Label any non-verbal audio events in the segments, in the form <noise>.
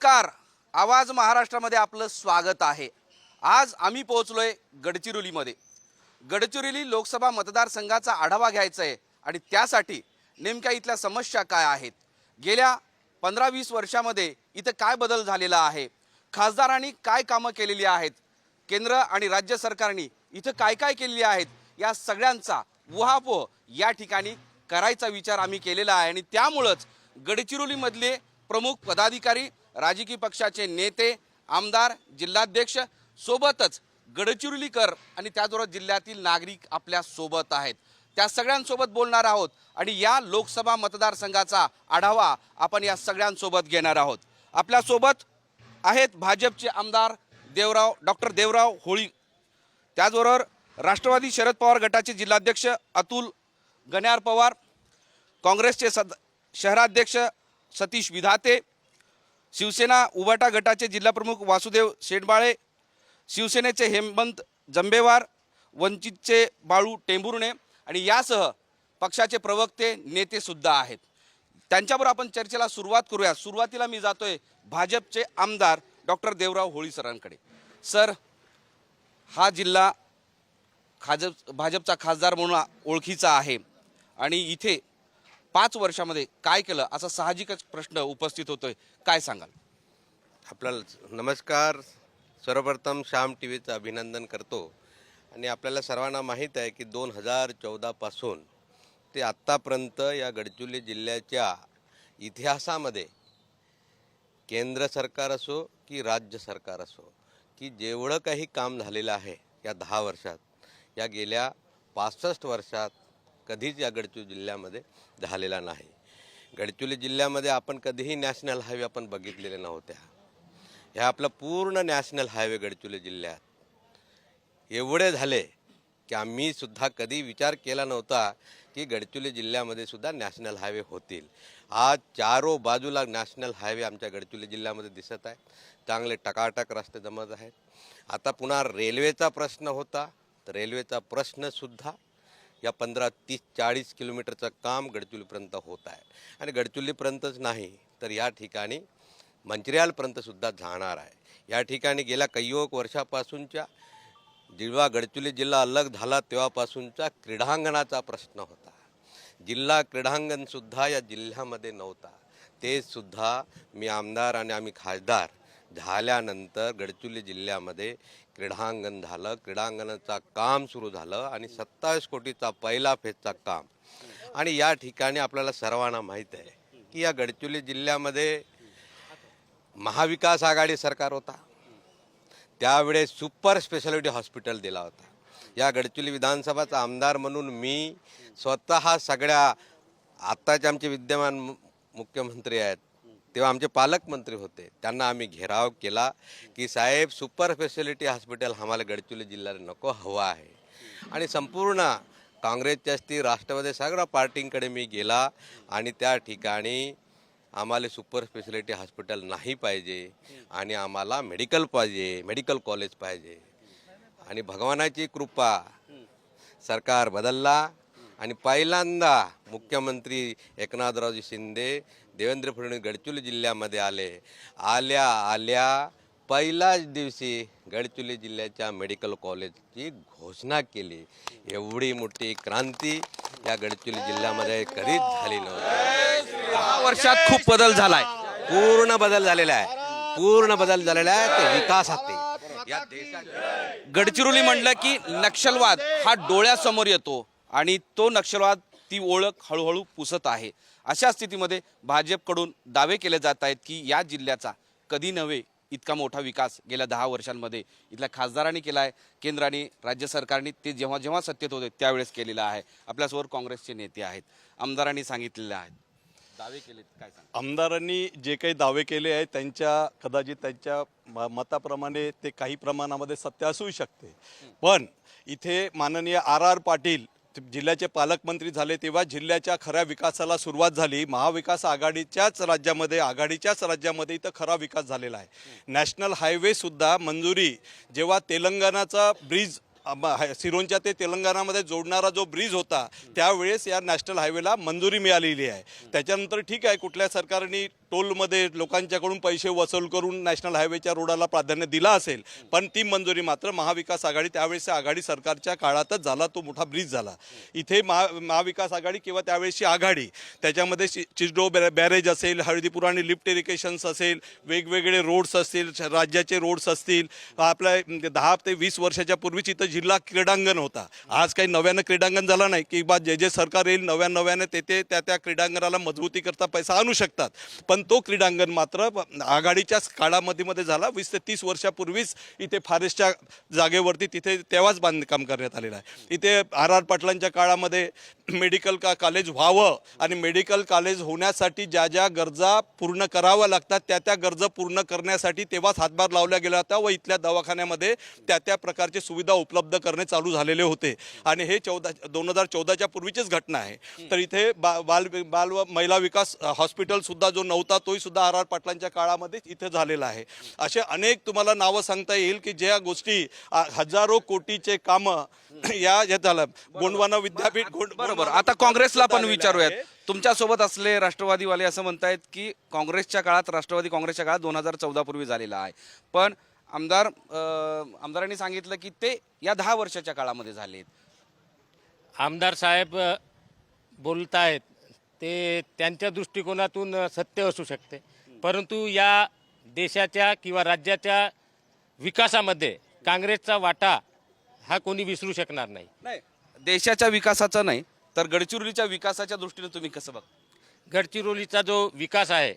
नमस्कार. आवाज महाराष्ट्रामध्ये आपलं स्वागत आहे. आज आम्ही पोहोचलो आहे गडचिरोलीमध्ये. गडचिरोली लोकसभा मतदारसंघाचा आढावा घ्यायचा आहे आणि त्यासाठी नेमक्या इथल्या समस्या काय आहेत? गेल्या पंधरा वीस वर्षामध्ये इथं काय बदल झालेला आहे? खासदारांनी काय कामं केलेली आहेत? केंद्र आणि राज्य सरकारने इथं काय काय केलेली आहेत? या सगळ्यांचा उहापोह या ठिकाणी करायचा विचार आम्ही केलेला आहे आणि त्यामुळंच गडचिरोलीमधले प्रमुख पदाधिकारी राजकीय पक्षाचे नेते आमदार जिल्हाध्यक्ष सोबतच गडचिरोलीकर आणि त्याचबरोबर जिल्ह्यातील नागरिक आपल्यासोबत आहेत. त्या सगळ्यांसोबत बोलणार आहोत आणि या लोकसभा मतदारसंघाचा आढावा आपण या सगळ्यांसोबत घेणार आहोत. आपल्यासोबत आहेत भाजपचे आमदार देवराव डॉक्टर देवराव होळी. त्याचबरोबर राष्ट्रवादी शरद पवार गटाचे जिल्हाध्यक्ष अतुल गण्यार पवार काँग्रेसचे सद शहराध्यक्ष सतीश विधाते शिवसेना उबाटा गटाचे जिल्हाप्रमुख वासुदेव शेटबाळे शिवसेनेचे हेमंत जंबेवार वंचितचे बाळू टेंभुर्णे आणि यासह पक्षाचे प्रवक्ते नेतेसुद्धा आहेत. त्यांच्याबरोबर आपण चर्चेला सुरुवात करूया. सुरुवातीला मी जातोय भाजपचे आमदार डॉक्टर देवराव होळी सरांकडे. सर हा जिल्हा खाजप भाजपचा खासदार म्हणून ओळखीचा आहे. आणि इथे पाच वर्षामध्ये काय केलं? असा साहजिकच प्रश्न उपस्थित होतोय. काय सांगाल? आपल्याला नमस्कार. सर्वप्रथम श्याम टी व्हीचं अभिनंदन करतो. आणि आपल्याला सर्वांना माहीत आहे की दोन हजार चौदापासून ते आत्तापर्यंत या गडचिरोली जिल्ह्याच्या इतिहासामध्ये केंद्र सरकार असो की राज्य सरकार असो की जेवढं काही काम झालेलं आहे या दहा वर्षात या गेल्या पासष्ट वर्षात कधीच या गडचिरोली जिल्ह्यामध्ये झालेला नाही. गडचिरोली जिल्ह्यामध्ये आपण कधीही नॅशनल हायवे आपण बघितलेले नव्हत्या. ह्या आपलं पूर्ण नॅशनल हायवे गडचिरोली जिल्ह्यात. एवढे झाले की आम्ही सुद्धा कधी विचार केला नव्हता की गडचिरोली जिल्ह्यामध्ये सुद्धा नॅशनल हायवे होतील. आज चारो बाजूला नॅशनल हायवे आमच्या गडचिरोली जिल्ह्यामध्ये दिसत आहे. चांगले टकाटक रस्ते जमत आहेत. आता पुन्हा रेल्वेचा प्रश्न होता. तर रेल्वेचा प्रश्नसुद्धा या पंधरा तीस चाळीस किलोमीटरचं काम गडचिरोलीपर्यंत होत आहे. आणि गडचिरोलीपर्यंतच नाही तर या ठिकाणी मंचर्यालपर्यंतसुद्धा जाणार आहे. या ठिकाणी गेल्या कैयोग वर्षापासूनच्या जेव्हा गडचिरोली जिल्हा अलग झाला तेव्हापासूनचा क्रीडांगणाचा प्रश्न होता. जिल्हा क्रीडांगणसुद्धा या जिल्ह्यामध्ये नव्हता. ते सुद्धा मी आमदार आणि आम्ही खासदार झाल्यानंतर गडचिरोली जिल्ह्यामध्ये क्रीडांगण झालं क्रीडांगणाचं काम सुरू झालं आणि सत्तावीस कोटीचा पहिला फेजचा काम. आणि या ठिकाणी आपल्याला सर्वांना माहीत आहे की या गडचिरोली जिल्ह्यामध्ये महाविकास आघाडी सरकार होता. त्यावेळेस सुपर स्पेशालिटी हॉस्पिटल दिला होता. या गडचिरोली विधानसभाचा आमदार म्हणून मी स्वतः सगळ्या आत्ताचे आमचे विद्यमान मु- मुख्यमंत्री आहेत तेव्हा आमचे पालकमंत्री होते. त्यांना आम्ही घेराव केला की साहेब सुपर स्पेशालिटी हॉस्पिटल आम्हाला गडचिरोली जिल्ह्याला नको हवं आहे. आणि संपूर्ण काँग्रेसच्या असतील राष्ट्रवादी सगळ्या पार्टींकडे मी गेला आणि त्या ठिकाणी आम्हाला सुपर स्पेशालिटी हॉस्पिटल नाही पाहिजे आणि आम्हाला मेडिकल पाहिजे मेडिकल कॉलेज पाहिजे. आणि भगवानाची कृपा सरकार बदलला. आणि पहिल्यांदा मुख्यमंत्री एकनाथरावजी शिंदे देवेंद्र फडणवीस गडचिरोली जिल्ह्यामध्ये आले. आल्या आल्या पहिल्याच दिवशी गडचिरोली जिल्ह्याच्या मेडिकल कॉलेजची घोषणा केली. एवढी मोठी क्रांती या गडचिरोली जिल्ह्यामध्ये कधीच झाली नव्हती. दहा वर्षात खूप बदल झालाय. पूर्ण बदल झालेला आहे. पूर्ण बदल झालेला आहे ते विकासात. या देशात गडचिरोली म्हणलं की नक्षलवाद हा डोळ्यासमोर येतो आणि तो नक्षलवाद ती ओळख हळूहळू पुसत आहे. अशा स्थितीमध्ये भाजपकडून दावे केले जात आहेत की या जिल्ह्याचा कधी नव्हे इतका मोठा विकास गेल्या दहा वर्षांमध्ये इथल्या खासदारांनी केला आहे. केंद्र आणि राज्य सरकारने ते जेव्हा जेव्हा सत्तेत होते त्यावेळेस केलेला आहे. आपल्यासमोर काँग्रेसचे नेते आहेत. आमदारांनी सांगितलेले आहेत दावे केलेत काय सांग आमदारांनी जे काही दावे केले आहेत त्यांच्या कदाचित त्यांच्या म- मताप्रमाणे ते काही प्रमाणामध्ये सत्य असू शकते. पण इथे माननीय आर आर पाटील जिल्ह्याचे पालकमंत्री झाले तेव्हा जिल्ह्याच्या खऱ्या विकासाला सुरुवात झाली. महाविकास आघाडीच्याच राज्यामध्ये आघाडीच्याच राज्यामध्ये इथं खरा विकास झालेला आहे. नॅशनल हायवेसुद्धा मंजुरी जेव्हा तेलंगणाचा ब्रिज हाय- सिरोंच्या ते तेलंगणामध्ये जोडणारा जो ब्रिज होता त्यावेळेस या नॅशनल हायवेला मंजुरी मिळालेली आहे. त्याच्यानंतर ठीक आहे कुठल्या सरकारने टोलमध्ये लोकांच्याकडून पैसे वसूल करून नॅशनल हायवेच्या रोडाला प्राधान्य दिला असेल पण ती मंजुरी मात्र महाविकास आघाडी त्यावेळेस आघाडी सरकारच्या काळातच झाला तो मोठा ब्रिज झाला. इथे महा महाविकास आघाडी किंवा त्यावेळेसची आघाडी त्याच्यामध्ये चिजडो बॅ- बॅरेज असेल हळदीपूर आणि लिफ्ट इरिगेशन्स असेल वेगवेगळे रोड्स असतील श- राज्याचे रोड्स असतील. आपल्या म्हणजे दहा ते वीस वर्षाच्या पूर्वीच इथं जिल्हा क्रीडांगण होता. आज काही नव्यानं क्रीडांगण झालं नाही की बा जे जे सरकार येईल नव्या नव्याने ते ते त्या त्या क्रीडांगणाला मजबूतीकरता पैसा आणू शकतात. पण तो क्रीडांगण मात्र आघाडीच्याच काळामध्ये मध्ये झाला. वीस ते तीस वर्षापूर्वीच इथे फारेस्टच्या जागेवरती तिथे तेव्हाच बांधकाम करण्यात आलेलं आहे. इथे आर आर पाटलांच्या काळामध्ये मेडिकल का कॉलेज व्हावं आणि मेडिकल कॉलेज होण्यासाठी ज्या ज्या गरजा पूर्ण कराव्या लागतात त्या त्या गरजा पूर्ण करण्यासाठी तेव्हाच हातभार लावला गेला होता व इथल्या दवाखान्यामध्ये त्या त्या प्रकारची सुविधा उपलब्ध करणे चालू झालेले होते. आणि हे चौदा दोन हजार चौदाच्या पूर्वीचीच घटना आहे. तर इथे बा बाल बाल व महिला विकास हॉस्पिटलसुद्धा जो नव्हता तोही सुद्धा आर आर पाटलांच्या काळामध्ये इथे झालेला आहे. असे अनेक तुम्हाला नावं सांगता येईल की ज्या गोष्टी हजारो कोटीचे कामं <clears throat> या यात झालं. गोंडवाना विद्यापीठ गोंड- बरोबर. आता काँग्रेसला पण विचारूयात. आहे. तुमच्यासोबत असले राष्ट्रवादीवाले असं म्हणतायत की काँग्रेसच्या काळात राष्ट्रवादी काँग्रेसच्या काळात दोन हजार चौदा पूर्वी झालेला आहे. पण आमदार अं, आमदारांनी सांगितलं की ते या दहा वर्षाच्या काळामध्ये झालेत. आमदार साहेब बोलतायत. ते त्यांच्या दृष्टिकोनातून सत्य असू शकते. परंतु या देशाच्या किंवा राज्याच्या विकासामध्ये काँग्रेसचा वाटा हा कोणी विसरू शकणार नाही. नाही देशाच्या विकासाचा नाही तर गडचिरोलीच्या विकासाच्या दृष्टीने तुम्ही कसं बघ गडचिरोलीचा जो विकास आहे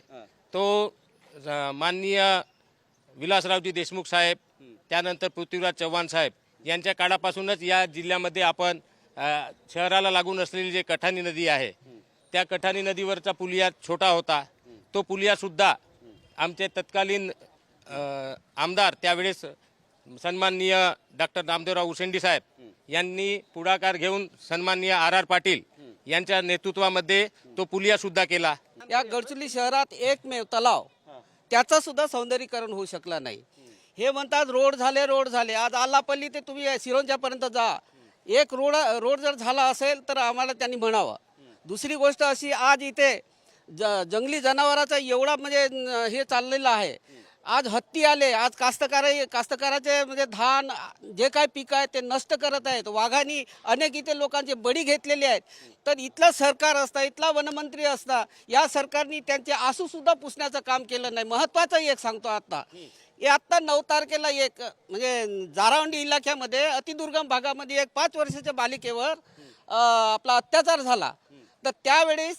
तो माननीय विलासरावजी देशमुख साहेब त्यानंतर पृथ्वीराज चव्हाण साहेब यांच्या काळापासूनच या जिल्ह्यामध्ये आपण शहराला लागून असलेली जे कठाणी नदी आहे त्या कठाणी नदीवरचा पुलिया छोटा होता. तो पुलियासुद्धा आमचे तत्कालीन आमदार त्यावेळेस सन्माननीय डॉक्टर नामदेवराव उसेंडी साहेब यांनी पुढाकार घेऊन सन्माननीय आर आर पाटील यांच्या नेतृत्वामध्ये तो पुलिया सुद्धा केला. या गडचिरोली शहरात एकमेव तलाव त्याचं सुद्धा सौंदर्यीकरण होऊ शकलं नाही. हे म्हणतात रोड झाले रोड झाले. आज आलापल्ली ते तुम्ही सिरोंच्यापर्यंत जा. एक रोड रोड जर झाला असेल तर आम्हाला त्यांनी म्हणावं. दुसरी गोष्ट अशी आज इथे ज जंगली जनावराचा एवढा म्हणजे हे चाललेलं आहे. आज हत्ती आले आज कास्तकार कास्तकाराचे म्हणजे धान जे काय पीक आहे ते नष्ट करत आहेत. वाघांनी अनेक इथे लोकांचे बळी घेतलेले आहेत. तर इथलं सरकार असता इथला वनमंत्री असता या सरकारने त्यांचे आसूसुद्धा पुसण्याचं काम केलं नाही. महत्त्वाचं एक सांगतो आत्ता हे आत्ता नऊ तारखेला एक म्हणजे जारावंडी इलाक्यामध्ये अतिदुर्गम भागामध्ये एक पाच वर्षाच्या बालिकेवर आपला अत्याचार झाला. तर त्यावेळेस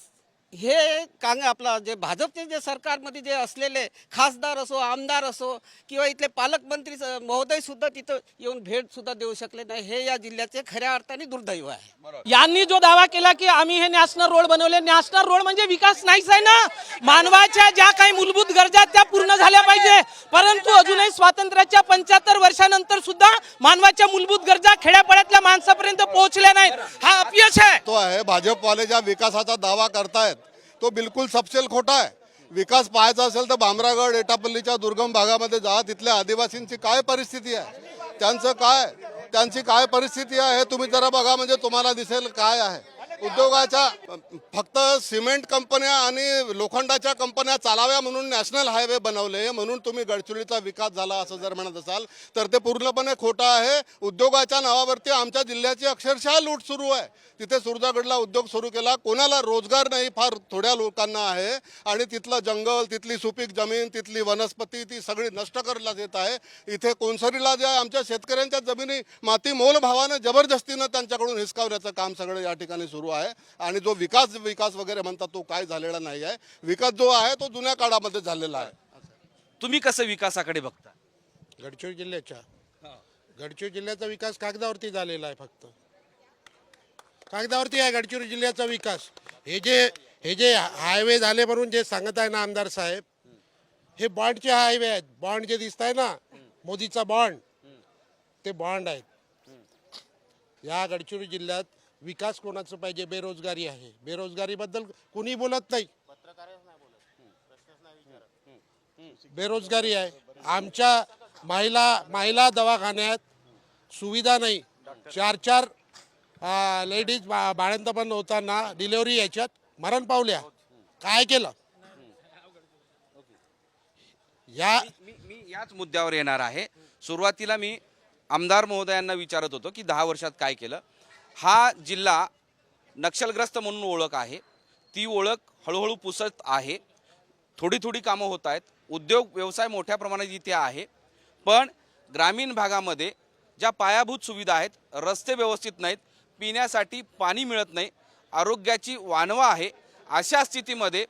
हे कांग आपला जे भाजपचे जे सरकारमध्ये जे असलेले खासदार असो आमदार असो किंवा इथले पालकमंत्री स- महोदय सुद्धा तिथं येऊन भेट सुद्धा देऊ शकले नाही. हे या जिल्ह्याचे खऱ्या अर्थाने दुर्दैव आहे. यांनी जो दावा केला की आम्ही हे नॅशनल रोड बनवले नॅशनल रोड म्हणजे विकास नाहीच आहे ना. मानवाच्या ज्या काही मूलभूत गरजा त्या पूर्ण झाल्या पाहिजे. परंतु अजूनही स्वातंत्र्याच्या पंच्याहत्तर वर्षानंतर सुद्धा मानवाच्या मूलभूत गरजा खेड्यापाड्यातल्या माणसापर्यंत पोहोचल्या नाहीत. हा अपयश आहे. तो आहे भाजपवाले ज्या विकासाचा दावा करतायत तो बिलकुल सपशेल खोटा आहे. विकास पाहायचा असेल तर भामरागड एटापल्लीच्या दुर्गम भागामध्ये जा. तिथल्या आदिवासींची काय परिस्थिती आहे? त्यांचं काय? त्यांची काय परिस्थिती आहे हे तुम्ही जरा बघा म्हणजे तुम्हाला दिसेल काय आहे. उद्योगाच्या फक्त सिमेंट कंपन्या आणि लोखंडाच्या कंपन्या चालाव्या म्हणून नॅशनल हायवे बनवले म्हणून तुम्ही गडचिरोलीचा विकास झाला असं जर म्हणत असाल तर ते पूर्णपणे खोटं आहे. उद्योगाच्या नावावरती आमच्या जिल्ह्याची अक्षरशः लूट सुरू आहे. तिथे सुरजागडला उद्योग सुरू केला. कोणाला रोजगार नाही फार थोड्या लोकांना आहे. आणि तिथलं जंगल तिथली सुपीक जमीन तिथली वनस्पती ती सगळी नष्ट करण्यात येत आहे. इथे कोणसरीला ज्या आमच्या शेतकऱ्यांच्या जमिनी माती मोल भावानं जबरदस्तीनं त्यांच्याकडून हिसकावण्याचं काम सगळं या ठिकाणी सुरू आहे आणि जो विकास विकास वगैरे म्हणतात तो काय झालेला नाही आहे. विकास जो आहे तो जुन्या काळामध्ये झालेला आहे. तुम्ही कसं विकासाकडे बघता? गडचिरोली जिल्ह्याच्या. गडचिरोली जिल्ह्याचा विकास कागदावरती झालेला आहे फक्त. कागदावरती आहे गडचिरोली जिल्ह्याचा विकास. हे जे हे जे हायवे झाले म्हणून जे सांगत आहे ना आमदार साहेब हे बॉन्डचे हायवे आहेत. बॉन्ड जे दिसत आहे ना मोदीचा बॉन्ड ते बॉन्ड आहेत. या गडचिरोली जिल्ह्यात विकास कोणाचं पाहिजे? बेरोजगारी आहे. बेरोजगारीबद्दल कुणी बोलत नाही. बेरोजगारी आहे. आमच्या महिला महिला दवाखान्यात सुविधा नाही. चार चार लेडीज बाळंतपण होताना डिलेवरी याच्यात मरण पावल्या. काय केलं? या मी मी याच मुद्द्यावर येणार आहे. सुरुवातीला मी आमदार महोदयांना विचारत होतो की दहा वर्षात काय केलं? हा जिल्हा नक्षलग्रस्त म्हणून ओळख आहे. ती ओळख हळूहळू पुसत आहे. थोडी थोडी कामं होत आहेत. उद्योग व्यवसाय मोठ्या प्रमाणात इथे आहे. पण ग्रामीण भागामध्ये ज्या पायाभूत सुविधा आहेत रस्ते व्यवस्थित नाहीत पिण्यासाठी पाणी मिळत नाही आरोग्याची वानवा आहे अशा स्थितीमध्ये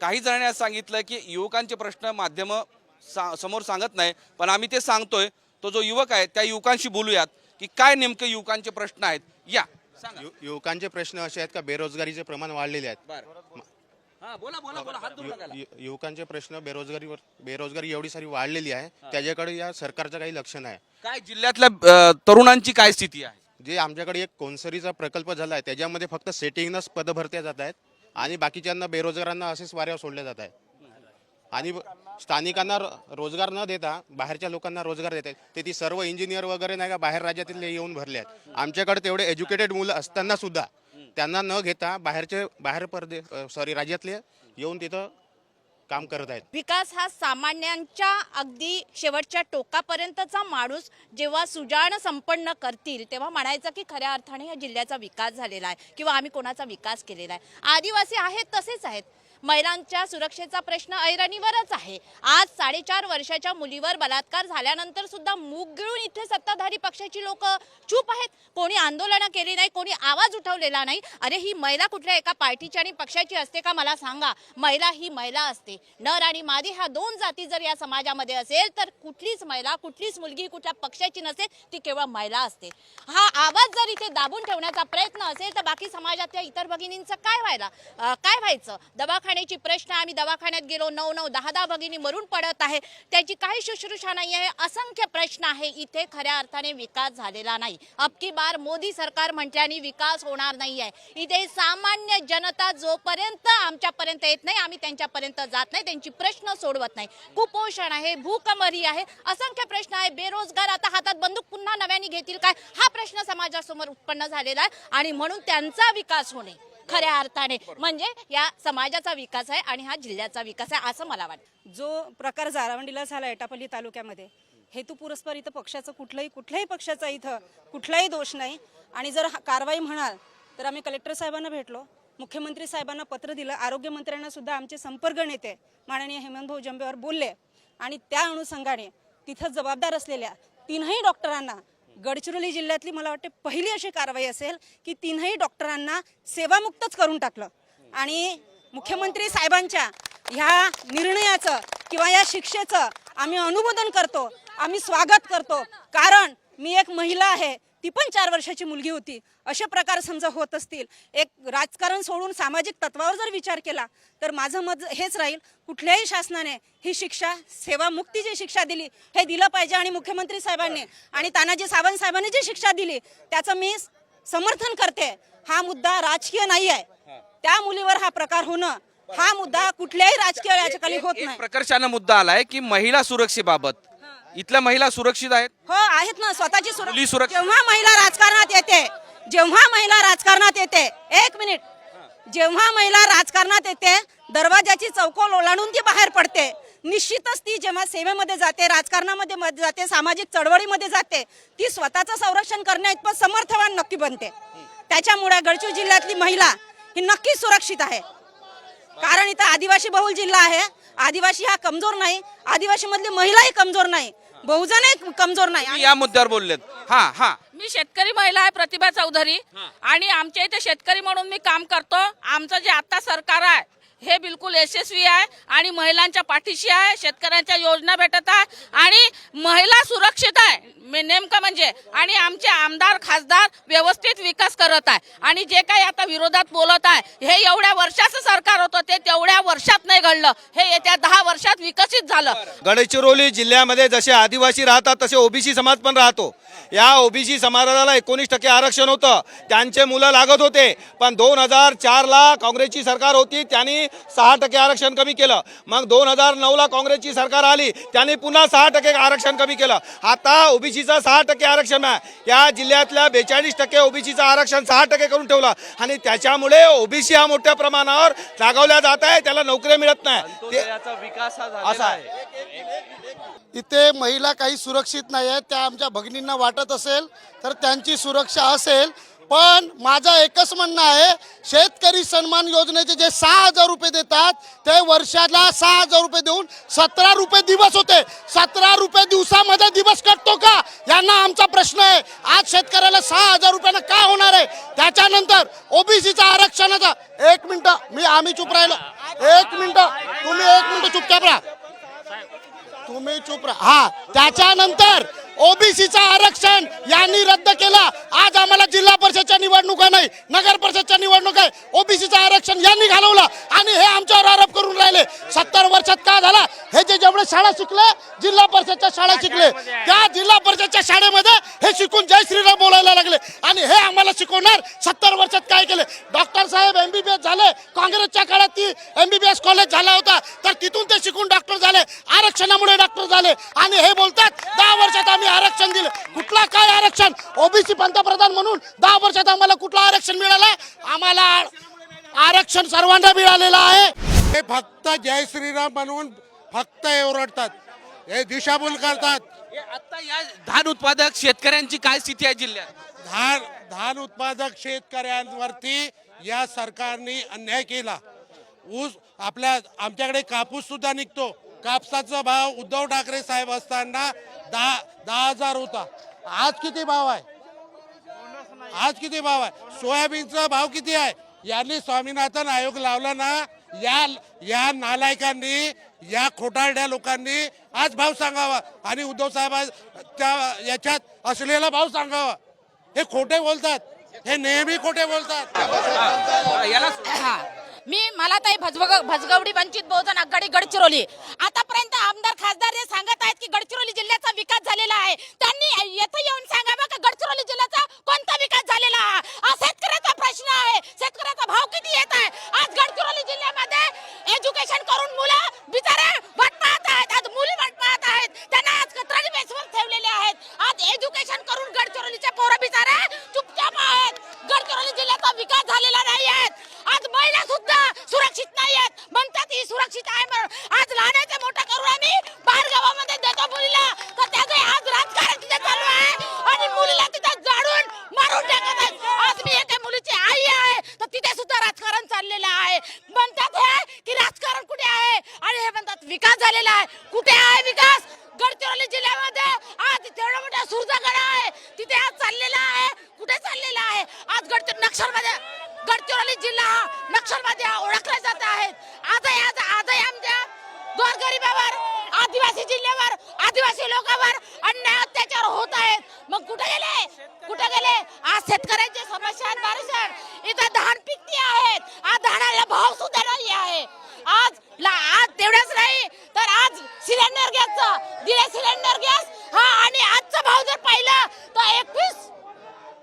काही जणांनी असं सांगितलं की युवकांचे प्रश्न माध्यमं सा समोर सांगत नाही. पण आम्ही ते सांगतोय तो जो युवक आहे त्या युवकांशी बोलूयात. की काय नेमके युवकांचे प्रश्न आहेत? या. सांगा. यु- युवकांचे प्रश्न असे आहेत का? बेरोजगारीचे प्रमाण वाढलेले आहेत. बरं. हा बोला बोला बोला. हात यु- युवकांचे प्रश्न बेरोजगारीवर बेरोजगारी एवढी सारी वाढलेली आहे. त्याच्याकडे या सरकारचं काही लक्ष नाही. काय जिल्ह्यातल्या अ, तरुणांची काय स्थिती आहे? जे आमच्याकडे एक कोनसरीचा प्रकल्प झाला आहे त्याच्यामध्ये फक्त सेटिंगनंच पदं भरत्या जात आहेत आणि बाकीच्यांना बेरोजगारांना असेच वाऱ्यावर सोडले जात आहेत. आणि ब- स्थानिकांना रोजगार न देता बाहेरच्या लोकांना रोजगार देत आहेत. ते ती सर्व इंजिनियर वगैरे नाही का बाहेर राज्यातील येऊन भरले आहेत. आमच्याकडे तेवढे एज्युकेटेड मुलं असताना सुद्धा त्यांना न घेता बाहेरचे बाहेर परदे सॉरी राज्यातले येऊन तिथं काम करत आहेत. विकास हा सामान्यांच्या अगदी शेवटच्या टोकापर्यंतचा माणूस जेव्हा सुजाण संपन्न करतील तेव्हा म्हणायचं की खऱ्या अर्थाने या जिल्ह्याचा विकास झालेला आहे किंवा आम्ही कोणाचा विकास केलेला आहे. आदिवासी आहेत तसेच आहेत. महिलांच्या सुरक्षेचा प्रश्न ऐरणीवरच आहे. आज साडेचार वर्षाच्या मुलीवर बलात्कार झाल्यानंतर सुद्धा मूग गिळून इथे सत्ताधारी पक्षाची लोक चूप आहेत. कोणी आंदोलनं केली नाही कोणी आवाज उठवलेला नाही. अरे ही महिला कुठल्या एका पार्टीची आणि पक्षाची असते का मला सांगा? महिला ही महिला असते. नर आणि मादी ह्या दोन जाती जर या समाजामध्ये असेल तर कुठलीच महिला कुठलीच मुलगी कुठल्या पक्षाची नसेल ती केवळ महिला असते. हा आवाज जर इथे दाबून ठेवण्याचा प्रयत्न असेल तर बाकी समाजातल्या इतर भगिनींचं काय व्हायला? काय व्हायचं? दवाखान्याची प्रश्न आम्ही दवाखान्यात गेलो नऊ नऊ दहा दहा भगिनी मरून पडत आहे. त्याची काही शुश्रूषा नाही आहे. असंख्य प्रश्न आहे. इथे खऱ्या अर्थाने विकास झालेला नाही. अबकी बार मोदी सरकार म्हटल्याने विकास होणार नाही आहे. इथे सामान्य जनता जोपर्यंत आमच्यापर्यंत येत नाही आम्ही त्यांच्यापर्यंत जात नाही त्यांची प्रश्न सोडवत नाही. कुपोषण आहे भूकमरी आहे असंख्य प्रश्न आहे. बेरोजगार आता हातात बंदूक पुन्हा नव्याने घेतील काय? हा प्रश्न समाजासमोर उत्पन्न झालेला आहे आणि म्हणून त्यांचा विकास होणे. खऱ्या अर्थाने. म्हणजे या समाजाचा विकास आहे आणि हा जिल्ह्याचा विकास आहे असं मला वाटतं. जो प्रकार जारावंडीला झाला एटापल्ली तालुक्यामध्ये हेतू पुरस्पर इथं पक्षाचं कुठलंही कुठल्याही पक्षाचा इथं कुठलाही दोष नाही. आणि जर हा- कारवाई म्हणाल तर आम्ही कलेक्टर साहेबांना भेटलो मुख्यमंत्री साहेबांना पत्र दिलं आरोग्यमंत्र्यांना सुद्धा आमचे संपर्क नेते माननीय हेमंत भाऊ जंबेवर बोलले. आणि त्या अनुषंगाने तिथं जबाबदार असलेल्या तीनही डॉक्टरांना गडचिरोली जिल्ह्यातली मला वाटते पहिली अशी कारवाई असेल की तीनही डॉक्टरांना सेवामुक्तच करून टाकलं. आणि मुख्यमंत्री साहेबांच्या ह्या निर्णयाचं किंवा या शिक्षेचं आम्ही अनुमोदन करतो आम्ही स्वागत करतो. कारण मी एक महिला आहे ती पण चार वर्षाची मुलगी होती. असे प्रकार समजा होत असतील. एक राजकारण सोडून सामाजिक तत्वावर जर विचार केला तर माझं मत हेच राहील कुठल्याही शासनाने ही शिक्षा सेवामुक्ती जी शिक्षा दिली हे दिलं पाहिजे आणि मुख्यमंत्री साहेबांनी आणि तानाजी सावंत साहेबांनी जी शिक्षा दिली त्याचं मी समर्थन करते. हा मुद्दा राजकीय नाही आहे. त्या मुलीवर हा प्रकार होणं हा मुद्दा कुठल्याही राजकीय याच्याखाली होत नाही. प्रकर्षानं मुद्दा आलाय की महिला सुरक्षेबाबत. इथल्या महिला सुरक्षित आहेत. हो आहेत ना स्वतःची सुर- मुली सुरक्षित- जेव्हा महिला राजकारणात येते जेव्हा महिला राजकारणात येते एक मिनिट. जेव्हा महिला राजकारणात येते दरवाजाची चौकोल ओलांडून ती बाहेर पडते. निश्चितच ती जेव्हा सेवेमध्ये जाते राजकारणामध्ये मध्ये जाते सामाजिक चळवळीमध्ये जाते ती स्वतःचं संरक्षण करण्या इतपत समर्थवान नक्की बनते. त्याच्यामुळे गडचिरोली जिल्ह्यातली महिला ही नक्कीच सुरक्षित आहे. कारण इथं आदिवासी बहुल जिल्हा आहे. आदिवासी हा कमजोर नाही. आदिवासी मधली महिलाही कमजोर नाही. बहुजनही कमजोर नाही. या मुद्द्यावर बोललेत. हा हा. मी शेतकरी महिला आहे प्रतिभा चौधरी. आणि आमच्या इथे शेतकरी म्हणून मी काम करतो. आमचं जे आता सरकार आहे हे बिलकुल यशस्वी आहे आणि महिलांच्या पाठीशी आहे शेतकऱ्यांच्या योजना भेटत आहे आणि महिला सुरक्षित आहे. नेमकं म्हणजे आणि आमचे आमदार खासदार व्यवस्थित विकास करत आहे. आणि जे काही आता विरोधात बोलत आहे हे एवढ्या वर्षाचं सरकार होतं ते तेवढ्या वर्षात नाही घडलं. हे येत्या दहा वर्षात विकसित झालं. गडचिरोली जिल्ह्यामध्ये जसे आदिवासी राहतात तसे ओबीसी समाज पण राहतो. या ओबीसी समाजाला एकोणीस टक्के आरक्षण होतं. त्यांचे मुलं लागत होते. पण दोन हजार चारला काँग्रेसची सरकार होती त्यांनी सहा टक्के आरक्षण कमी केलं. मग दोन हजार नऊला काँग्रेसची सरकार आली त्यांनी पुन्हा सहा टक्के आरक्षण कमी केलं. आता ओबीसी ओबीसीचा सहा टक्के आरक्षण आहे. या जिल्ह्यातल्या बेचाळीस टक्के ओबीसीचं आरक्षण सहा टक्के करून ठेवलं. आणि त्याच्यामुळे ओबीसी हा मोठ्या प्रमाणावर रागवल्या जात आहे त्याला नोकऱ्या मिळत नाही. विकास हा असा आहे. इथे महिला काही सुरक्षित नाही आहेत त्या आमच्या भगिनींना वाटत असेल तर त्यांची सुरक्षा असेल. पण माझं एकच म्हणणं आहे शेतकरी सन्मान योजनेचे जे सहा हजार रुपये देतात ते वर्षाला सहा हजार रुपये देऊन सतरा रुपये दिवस होते. सतरा रुपये दिवसामध्ये दिवस कटतो का? यांना आमचा प्रश्न आहे. आज शेतकऱ्याला सहा हजार रुपयानं का होणार आहे? त्याच्यानंतर ओबीसीचा आरक्षणाचा एक मिनिट मी आम्ही चुप राहिलो. एक मिनिट तुम्ही एक मिनिट चुपचाप राहा. तुम्ही चुप राहा. हा त्याच्यानंतर ओबीसीचं आरक्षण यांनी रद्द केला. आज आम्हाला जिल्हा परिषदच्या निवडणुका नाही नगर परिषदच्या निवडणूक आहे. ओबीसीचं आरक्षण यांनी घालवलं आणि हे आमच्यावर आरोप करून राहिले. सत्तर वर्षात का झाला? हे जे जेवढे शाळा शिकले जिल्हा परिषदच्या शाळा शिकले त्या जिल्हा परिषदच्या शाळेमध्ये हे शिकून जय श्रीराम बोलायला लागले. आणि हे आम्हाला शिकवणार सत्तर वर्षात काय केले? डॉक्टर साहेब एमबीबीएस झाले. काँग्रेसच्या काळात ती एमबीबीएस कॉलेज झाला होता. तर तिथून ते शिकून डॉक्टर झाले. आरक्षणामुळे डॉक्टर झाले. आणि हे बोलतात दहा वर्षात आम्ही आरक्षण दिलं. कुठला काय आरक्षण? ओबीसी पंतप्रधान म्हणून दहा वर्षात आम्हाला कुठलं आरक्षण मिळालं? आम्हाला आरक्षण सर्वांना मिळालेलं आहे. हे फक्त जय श्रीराम म्हणून फक्त ओरडतात. हे दिशाभूल करतात. आता या धान उत्पादक शेतकऱ्यांची काय स्थिती आहे जिल्ह्यात? धान धान उत्पादक शेतकऱ्यांवरती या सरकारने अन्याय केला. ऊस आपल्या आमच्याकडे कापूस सुद्धा निघतो. कापसाचा भाव उद्धव ठाकरे साहेब असताना दहा दहा हजार होता. आज किती भाव आहे? आज किती भाव आहे? सोयाबीनचा भाव किती आहे? यांनी स्वामीनाथन आयोग लावला ना या या नालायकांनी या खोटारड्या लोकांनी आज भाव सांगावा. आणि उद्धव साहेब त्या याच्यात असलेला भाव सांगावा. हे खोटे बोलतात. हे नेहमी खोटे बोलतात. याला मी मला ताई भजबग भजगवडी वंचित बहुजन आघाडी गडचिरोली. आतापर्यंत आमदार खासदार जे सांगत आहेत की गडचिरोली जिल्ह्याचा विकास झालेला आहे त्यांनी येथे येऊन सांगावं का गडचिरोली जिल्ह्याचा कोणता विकास झालेला आहे? हा शेतकऱ्याचा प्रश्न आहे. शेतकऱ्याचा भाव किती येत आहे? आज गडचिरोली जिल्ह्यामध्ये एज्युकेशन करून मुलं बिचारे वाट पाहत आहेत. आज मुली वाट पाहत आहेत. त्यांना आज कत्राणी बेसवर ठेवलेले आहेत. आज एज्युकेशन करून गडचिरोलीचे पोरं बिचारे चुपचाप आहेत गडचिरोली जिल्ह्याचा विकास झालेला नाही आहेत आज महिला सुद्धा सुरक्षित नाही आहेत म्हणतात ही सुरक्षित आहे म्हणून आज लहानाचे मोठा करून आम्ही बाहेर गावामध्ये देतो मुलीला तर त्याचे आज राजकारण तिथे चालू आहे आणि मुलीला तिथे जाडून मारून टाकत आहेत आज मी एका मुलीची आई आहे तर तिथे सुद्धा राजकारण चाललेलं आहे म्हणतात हे की राजकारण कुठे आहे आणि हे म्हणतात विकास झालेला आहे कुठे आहे विकास गडचिरोली जिल्ह्यामध्ये आज तेवढा मोठा सुरजागड आहे तिथे आज चाललेला आहे कुठे चाललेला आहे आज गडचिर नक्षलमध्ये गडचिरोली जिल्हा हा नक्षलमध्ये ओळखला जात आहे आजही आज आजही आमच्या गोरगरिबावर आदिवासी जिल्ह्यावर आदिवासी लोकांवर अन्याय अत्याचार होत आहेत. मग कुठे गेले? कुठे गेले? आज शेतकऱ्यांचे समस्या आहे इथं धान पिकती आहेत. आज धानाला भाव सुद्धा नाही आहे. आज ला- आज तेवढंच नाही तर आज सिलेंडर गॅसचं दिले सिलेंडर गॅस. हा आणि आजचा भाव जर पाहिला तर एकवीस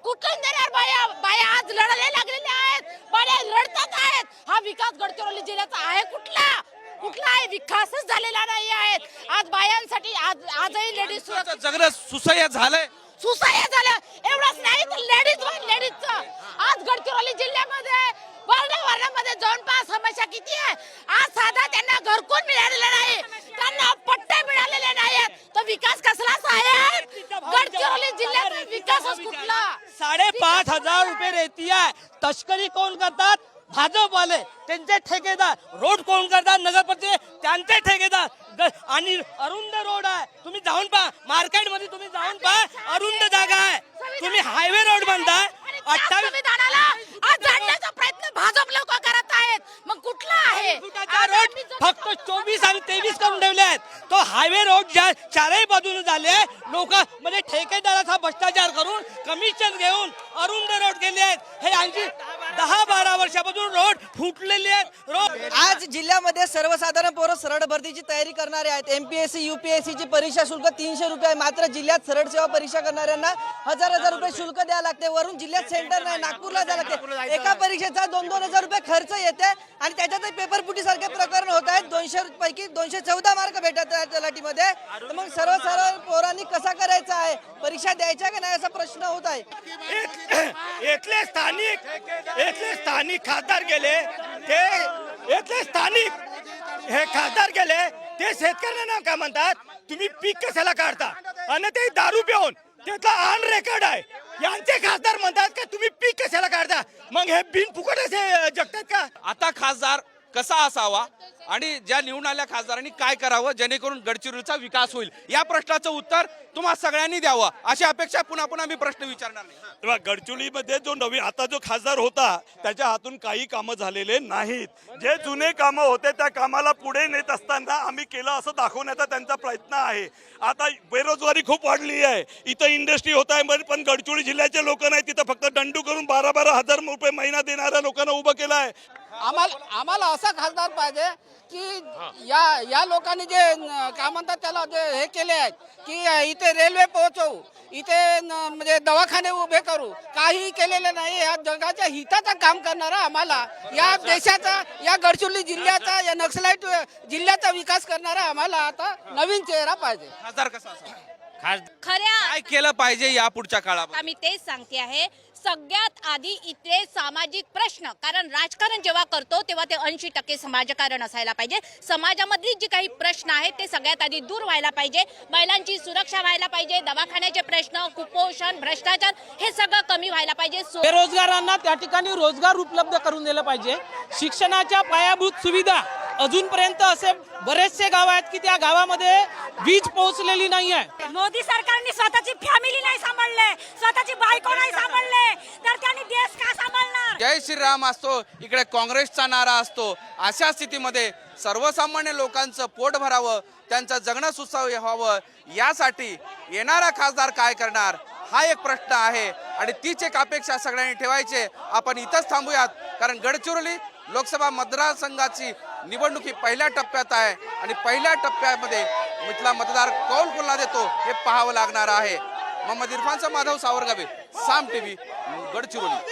कुठून देणार बाया? बाया आज लढायला लागलेल्या आहेत. बाया रडतात आहेत. हा विकास गडचिरोली जिल्ह्याचा आहे कुठला? कुठला आहे विकासच झालेला नाही आहे. आज बायांसाठी आज आजही लेडीज जगणं सुसह्य झालंय. सुसह्य झालं. एवढंच नाही तर लेडीज लेडीजचं आज गडचिरोली जिल्ह्यामध्ये वर्ण वर्णामध्ये जाऊन पहा समस्या किती आहे? आज साधा त्यांना घरकुल मिळालेलं नाही. त्यांना पट्टे मिळालेले नाही आहेत तर विकास कसला साहेब? गडचिरोली जिल्ह्याचा विकासच कुठला? साडेपाच हजार रुपये रेती आहे. तस्करी कोण करतात? भाजपवाले त्यांचे ठेकेदार रोड कोण करतात नगर परिषद त्यांचे ठेकेदार. आणि अरुंद रोड आहे. तुम्ही जाऊन पहा मार्केटमध्ये तुम्ही जाऊन पहा अरुंद जागा आहे. तुम्ही हायवे रोड बनताय अठ्ठावीस भाजप लोक करत आहेत. मग कुठला आहे? रोड? फक्त चोवीस आणि तेवीस करून ठेवले आहेत. तो हायवे रोड ज्या चारही बाजूने झाले लोक म्हणजे ठेकेदाराचा भ्रष्टाचार करून कमिशन घेऊन अरुंद रोड केले आहेत. हे ऐंशी दहा बारा वर्षापासून रोड फुटलेले आहेत. रोड आज जिल्ह्यामध्ये सर्वसाधारण पोरं सरळ भरतीची तयारी करणारे आहेत. एमपीएससी युपीएससी ची परीक्षा शुल्क तीनशे रुपये आहे. मात्र जिल्ह्यात सरळ सेवा परीक्षा करणाऱ्यांना हजार हजार रुपये शुल्क द्यावं लागते. वरून जिल्ह्यात सेंटर नाही नागपूरला जावं लागते. एका परीक्षेचा दोन दोन हजार रुपये खर्च येते आणि त्याच्यातही पेपर फुटी सारखे प्रकरण होत आहेत. दोनशे पैकी दोनशे चौदा मार्क भेटत आहेत तलाठीमध्ये. तर मग सर्वसाधारण पोरांनी कसा करायचा आहे? परीक्षा द्यायच्या का नाही असा प्रश्न होत आहे. स्थानिक इथले स्थानिक खासदार गेले ते इथले स्थानिक हे खासदार गेले ते शेतकऱ्यांना काय म्हणतात? तुम्ही पीक कशाला काढता? आणि ते दारू पिऊन त्याचा ऑन रेकॉर्ड आहे. यांचे खासदार म्हणतात का तुम्ही पीक कशाला काढता? मग हे बिन फुकट असे जगतात का? आता खासदार कसा असावा आणि ज्या निवडून आल्या खासदारांनी काय करावं जेणेकरून गडचिरोलीचा विकास होईल? या प्रश्नाचं उत्तर तुम्हा सगळ्यांनी द्यावं. अशी अपेक्षा पुन्हा पुन्हा मी प्रश्न विचारणार नाही. तेव्हा गडचिरोलीमध्ये जो नवीन आता जो खासदार होता त्याच्या हातून काही कामं झालेले नाहीत. जे जुने कामं होते त्या कामाला पुढे नेत असताना आम्ही केलं असं दाखवण्याचा त्यांचा प्रयत्न आहे. आता बेरोजगारी खूप वाढली आहे. इथं इंडस्ट्री होत आहे पण गडचिरोली जिल्ह्याचे लोक नाही तिथं फक्त दंडू करून बारा बारा हजार रुपये महिना देणाऱ्या लोकांना उभं केलं आहे. आम्हाला आम्हाला असा खासदार पाहिजे की या या लोकांनी जे काय म्हणतात त्याला जे हे केले आहेत की इथे रेल्वे पोहोचवू इथे म्हणजे दवाखाने उभे करू काही केलेले नाही या जगाच्या हिताचं काम करणारा आम्हाला या देशाचा या गडचिरोली जिल्ह्याचा या नक्सलाईट जिल्ह्याचा विकास करणारा आम्हाला आता नवीन चेहरा पाहिजे. खासदार कसा असावा? खास खऱ्या काय केलं पाहिजे या पुढच्या काळामध्ये? आम्ही तेच सांगते आहे सगळ्यात आधी इथले सामाजिक प्रश्न कारण राजकारण जेव्हा करतो तेव्हा ते ऐंशी टक्के समाजकारण असायला पाहिजे. समाजामधली जी काही प्रश्न आहेत ते सगळ्यात आधी दूर व्हायला पाहिजे. महिलांची सुरक्षा व्हायला पाहिजे दवाखान्याचे प्रश्न कुपोषण भ्रष्टाचार हे सगळं कमी व्हायला पाहिजे. बेरोजगारांना त्या ठिकाणी रोजगार उपलब्ध करून दिलं पाहिजे. शिक्षणाच्या पायाभूत सुविधा अजूनपर्यंत असे बरेचसे गाव आहेत की त्या गावामध्ये वीज पोहोचलेली नाही आहे मोदी सरकारने स्वतःची फॅमिली नाही सांभाळले स्वतःची बायको नाही सांभाळले तर त्यांनी देश का सांभाळणार जय श्रीराम असतो. इकडे काँग्रेसचा नारा असतो. अशा स्थितीमध्ये सर्वसामान्य लोकांचं पोट भरावं त्यांचं जगणं सुसाव व्हावं यासाठी येणारा खासदार काय करणार? हा एक प्रश्न आहे. आणि तीच एक अपेक्षा सगळ्यांनी ठेवायचे आपण इथंच थांबूयात. कारण गडचिरोली लोकसभा मतदारसंघाची निवडणूक ही पहिल्या टप्प्यात आहे. आणि पहिल्या टप्प्यामध्ये इथला मतदार कौल कोल्हा देतो हे पाहावं लागणार आहे. मोहम्मद इरफानचा माधव सावरगावे साम टीव्ही गडचिरोली.